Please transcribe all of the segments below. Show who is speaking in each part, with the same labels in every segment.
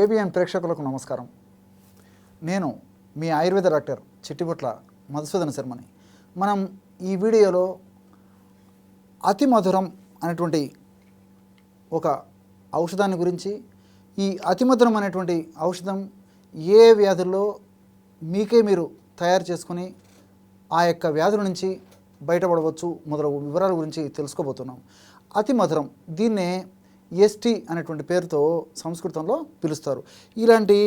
Speaker 1: ABN ప్రేక్షకులకు నమస్కారం. నేను మీ ఆయుర్వేద డాక్టర్ చిట్టిబుట్ల మధుసూదన శర్మని. మనం ఈ వీడియోలో అతి మధురం అనేటువంటి ఒక ఔషధాన్ని గురించి ఈ అతి మధురం అనేటువంటి ఔషధం ఏ వ్యాధుల్లో మీకే మీరు తయారు చేసుకొని ఆ యొక్క వ్యాధుల నుంచి బయటపడవచ్చు మొదలగు వివరాల గురించి తెలుసుకోబోతున్నాం. అతి మధురం. దీన్నే ఎస్టీ అనేటువంటి పేరుతో సంస్కృతంలో పిలుస్తారు. ఇలాంటి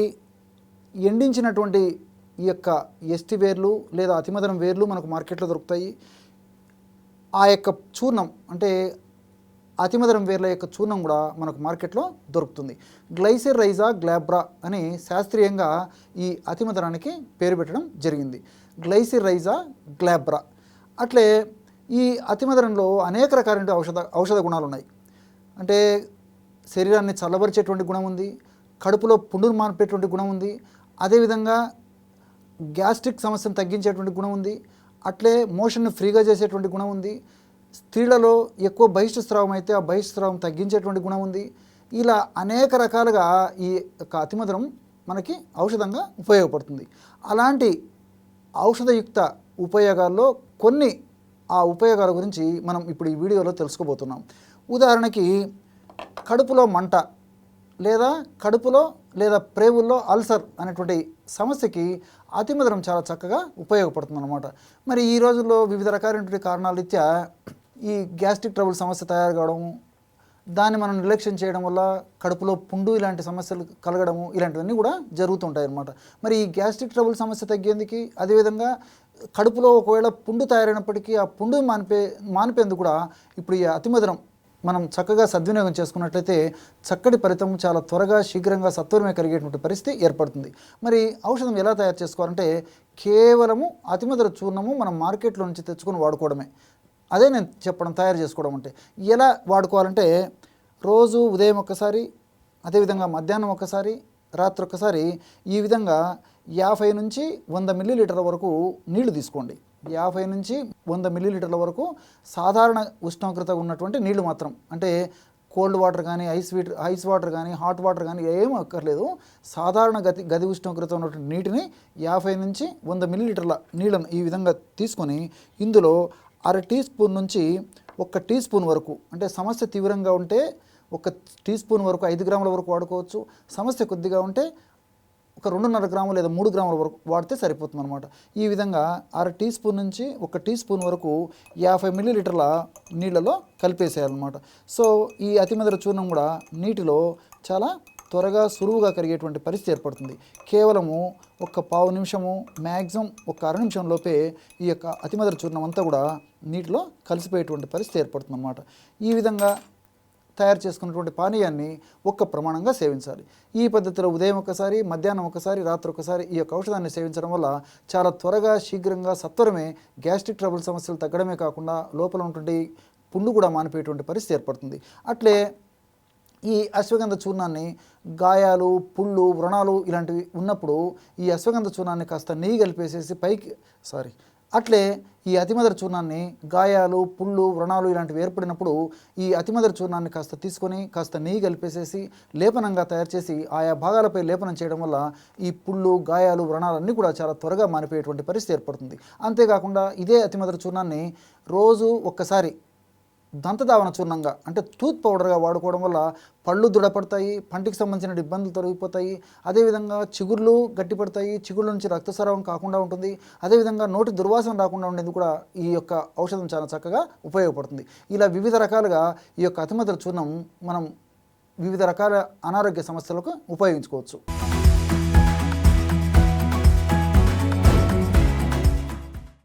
Speaker 1: ఎండించినటువంటి ఈ యొక్క ఎస్టీ వేర్లు లేదా అతిమదనం వేర్లు మనకు మార్కెట్లో దొరుకుతాయి. ఆ యొక్క చూర్ణం అంటే అతిమధురం వేర్ల యొక్క చూర్ణం కూడా మనకు మార్కెట్లో దొరుకుతుంది. గ్లైసిర్ రైజా గ్లాబ్రా అని శాస్త్రీయంగా ఈ అతిమధురానికి పేరు పెట్టడం జరిగింది. Glycyrrhiza glabra. అట్లే ఈ అతిమధురంలో అనేక రకాలైన ఔషధ ఔషధ గుణాలు ఉన్నాయి అంటే శరీరాన్ని చల్లబరిచేటువంటి గుణం ఉంది కడుపులో పుండును మార్పేటువంటి గుణం ఉంది అదేవిధంగా గ్యాస్ట్రిక్ సమస్యను తగ్గించేటువంటి గుణం ఉంది అట్లే మోషన్ను ఫ్రీగా చేసేటువంటి గుణం ఉంది స్త్రీలలో ఎక్కువ బహిష్టు స్రావం అయితే ఆ బహిష్ఠ స్రావం తగ్గించేటువంటి గుణం ఉంది. ఇలా అనేక రకాలుగా ఈ యొక్క అతిమధురం మనకి ఔషధంగా ఉపయోగపడుతుంది. అలాంటి ఔషధయుక్త ఉపయోగాల్లో కొన్ని ఆ ఉపయోగాల గురించి మనం ఇప్పుడు ఈ వీడియోలో తెలుసుకోబోతున్నాం. ఉదాహరణకి కడుపులో మంట లేదా కడుపులో లేదా ప్రేవుల్లో అల్సర్ అనేటువంటి సమస్యకి అతిమధురం చాలా చక్కగా ఉపయోగపడుతుంది అనమాట మరి ఈ రోజుల్లో వివిధ రకాలైనటువంటి కారణాల రీత్యా ఈ గ్యాస్ట్రిక్ ట్రబుల్ సమస్య తయారు కావడం దాన్ని మనం నిర్లక్ష్యం చేయడం వల్ల కడుపులో పుండు ఇలాంటి సమస్యలు కలగడము ఇలాంటివన్నీ కూడా జరుగుతుంటాయి అనమాట మరి ఈ గ్యాస్ట్రిక్ ట్రబుల్ సమస్య తగ్గేందుకు అదేవిధంగా కడుపులో ఒకవేళ పుండు తయారైనప్పటికీ ఆ పుండు మానిపే మానిపేందుకు కూడా ఇప్పుడు ఈ అతిమధురం మనం చక్కగా సద్వినియోగం చేసుకున్నట్లయితే చక్కటి ఫలితం చాలా త్వరగా శీఘ్రంగా సత్వరమే కలిగేటువంటి పరిస్థితి ఏర్పడుతుంది. మరి ఔషధం ఎలా తయారు చేసుకోవాలంటే కేవలము అతిమధుర చూర్ణము మనం మార్కెట్లో నుంచి తెచ్చుకొని వాడుకోవడమే. అదే నేను చెప్పడం తయారు చేసుకోవడం అంటే. ఎలా వాడుకోవాలంటే రోజు ఉదయం ఒక్కసారి అదేవిధంగా మధ్యాహ్నం ఒకసారి రాత్రి ఒక్కసారి ఈ విధంగా యాభై నుంచి వంద మిల్లీలీటర్ల వరకు నీళ్ళు తీసుకోండి. యాభై నుంచి వంద మిల్లీలీటర్ల వరకు సాధారణ ఉష్ణోగ్రత ఉన్నటువంటి నీళ్ళు మాత్రం. అంటే కోల్డ్ వాటర్ కానీ ఐస్ వీటర్ ఐస్ వాటర్ కానీ హాట్ వాటర్ కానీ ఏం అక్కర్లేదు. సాధారణ గతి గది ఉష్ణోగ్రత ఉన్నటువంటి నీటిని యాభై నుంచి వంద మిల్లీలీటర్ల నీళ్ళను ఈ విధంగా తీసుకొని ఇందులో అర టీ స్పూన్ నుంచి ఒక టీ స్పూన్ వరకు అంటే సమస్య తీవ్రంగా ఉంటే ఒక టీ స్పూన్ వరకు ఐదు గ్రాముల వరకు వాడుకోవచ్చు. సమస్య కొద్దిగా ఉంటే ఒక రెండున్నర గ్రాములు లేదా మూడు గ్రాముల వరకు వాడితే సరిపోతుంది అనమాట ఈ విధంగా అర టీ స్పూన్ నుంచి ఒక టీ స్పూన్ వరకు యాభై మిల్లీలీటర్ల నీళ్ళలో కలిపేసేయాలన్నమాట. సో ఈ అతిమధుర చూర్ణం కూడా నీటిలో చాలా త్వరగా సులువుగా కరిగేటువంటి పరిస్థితి ఏర్పడుతుంది. కేవలము ఒక పావు నిమిషము మ్యాక్సిమం ఒక అర నిమిషంలోపే ఈ యొక్క అతిమధుర చూర్ణం అంతా కూడా నీటిలో కలిసిపోయేటువంటి పరిస్థితి ఏర్పడుతుంది అన్నమాట ఈ విధంగా తయారు చేసుకున్నటువంటి పానీయాన్ని ఒక్క ప్రమాణంగా సేవించాలి. ఈ పద్ధతిలో ఉదయం ఒకసారి మధ్యాహ్నం ఒకసారి రాత్రి ఒకసారి ఈ యొక్క ఔషధాన్ని సేవించడం వల్ల చాలా త్వరగా శీఘ్రంగా సత్వరమే గ్యాస్ట్రిక్ ట్రబుల్ సమస్యలు తగ్గడమే కాకుండా లోపల ఉన్నటువంటి పుండు కూడా మానిపోయేటువంటి పరిస్థితి ఏర్పడుతుంది. అట్లే ఈ అశ్వగంధ చూర్ణాన్ని గాయాలు పుళ్ళు వ్రణాలు ఇలాంటివి ఉన్నప్పుడు ఈ అశ్వగంధ చూర్ణాన్ని కాస్త నెయ్యి కలిపేసేసి పైకి సారీ అట్లే ఈ అతిమదర చూర్ణాన్ని గాయాలు పుళ్ళు వ్రణాలు ఇలాంటివి ఏర్పడినప్పుడు ఈ అతిమదర చూర్ణాన్ని కాస్త తీసుకొని కాస్త నెయ్యి కలిపేసేసి లేపనంగా తయారు చేసి ఆయా భాగాలపై లేపనం చేయడం వల్ల ఈ పుళ్ళు గాయాలు వ్రణాలు అన్నీ కూడా చాలా త్వరగా మానిపోయేటువంటి పరిస్థితి ఏర్పడుతుంది. అంతేకాకుండా ఇదే అతిమధుర చూర్ణాన్ని రోజు ఒక్కసారి దంతధావన చూర్ణంగా అంటే టూత్ పౌడర్గా వాడుకోవడం వల్ల పళ్ళు దృఢపడతాయి పంటికి సంబంధించిన ఇబ్బందులు తొలగిపోతాయి. అదేవిధంగా చిగుర్లు గట్టిపడతాయి చిగుర్ల నుంచి రక్తస్రావం కాకుండా ఉంటుంది. అదేవిధంగా నోటి దుర్వాసన రాకుండా ఉండేది కూడా ఈ యొక్క ఔషధం చాలా చక్కగా ఉపయోగపడుతుంది. ఇలా వివిధ రకాలుగా ఈ యొక్క అతిమతుల చూర్ణం మనం వివిధ రకాల అనారోగ్య సమస్యలకు ఉపయోగించుకోవచ్చు.